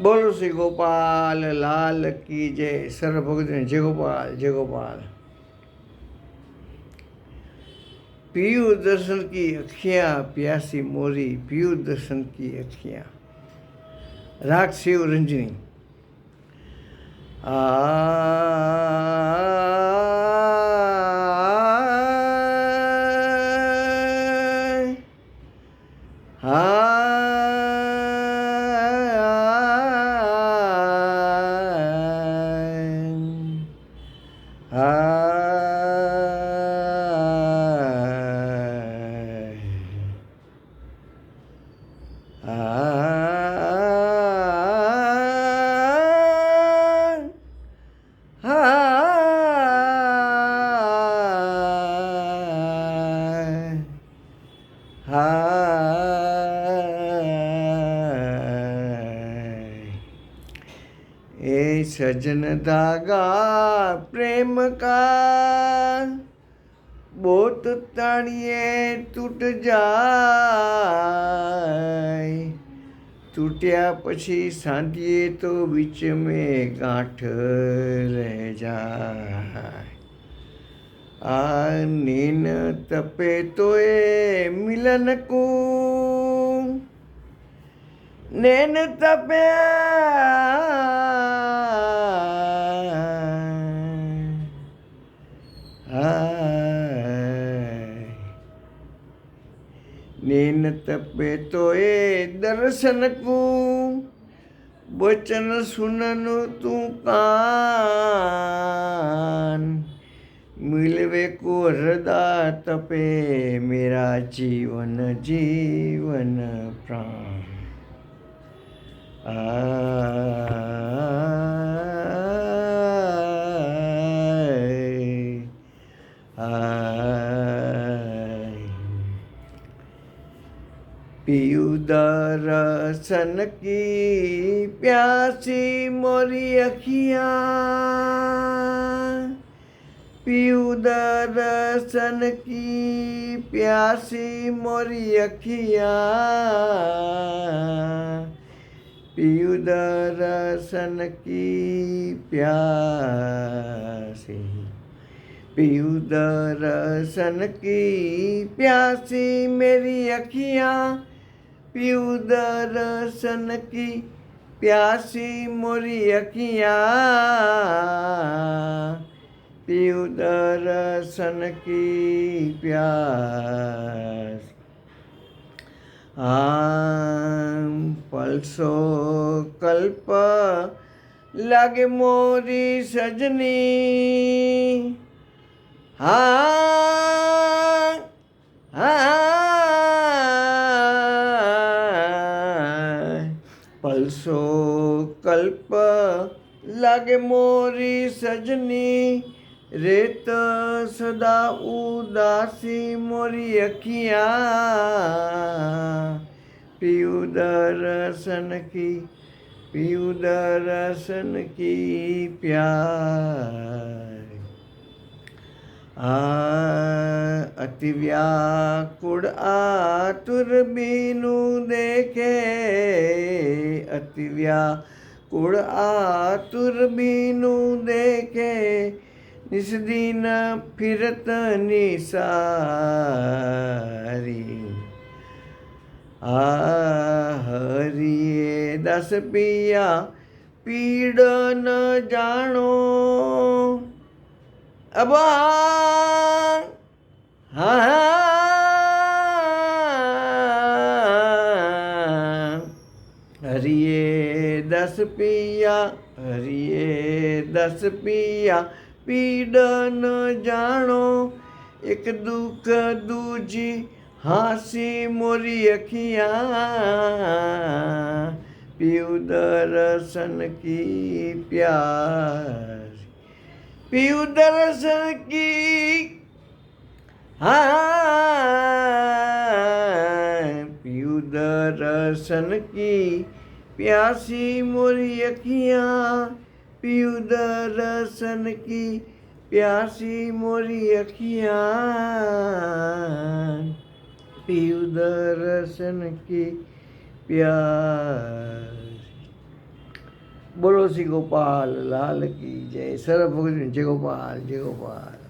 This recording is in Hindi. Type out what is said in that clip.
बोल श्री गोपाल, लाल की जय सर्वभक्त जय गोपाल जय गोपाल। पीयू दर्शन की अखियाँ, प्यासी मोरी, पीयू दर्शन की अखियाँ। राग शिव रंजनी। आ सजन धागा प्रेम का બોત તાણીએ તૂટ જાય તૂટ્યા પછી સાંધીએ તો બીચ મેં ગાંઠ રહે જાય આ નીન તપે તો એ મિલન કો નેન તપ્યા बिन तपे तो ए दर्शन को बचन सुनन तू कान मिलवे को हृदा तपे मेरा जीवन जीवन प्राण आ पीयू दर्शन की प्यासी मोरी अखिया। पीयू दर्शन की प्यासी मोरी अखिया। पीयू दर्शन की प्यासी। पीयू दर्शन की प्यासी मेरी अखियाँ। दर्शन की प्यासी मोरी अखियाँ। पीयू दर्शन की प्यास। आम पलसो कल्प लागे मोरी सजनी। हाँ हाँ। पलसो कल्प लागे मोरी सजनी, रेत सदा उदासी मोरी अखियाँ। पीयू दर्शन की, पीयू दर्शन की प्यार। આ અતિ વ્યાકુળ આતુર બીનું દેખે. અતિવ્યાકુળ આતુર બીનું દેખે. નિષદિન ફિરત નિસારી. આ હરિએ દસ પિયા પીડ ન જાણો. अब हरिए दस पिया हरिए दस पिया, पीड़न जानो एक दुख दूजी हासी मोरी अखिया। पीऊ दर्शन की प्यार। पीयू दर्शन की। हाँ पीयू दर्शन की। प्यासी मोरी अखियाँ पीयू दर्शन की। प्यासी मोरी अखियाँ पीयू दर्शन की। प्यास બોલો શ્રી ગોપાલ લાલ કી જય સર્વ જય ગોપાલ જય ગોપાલ.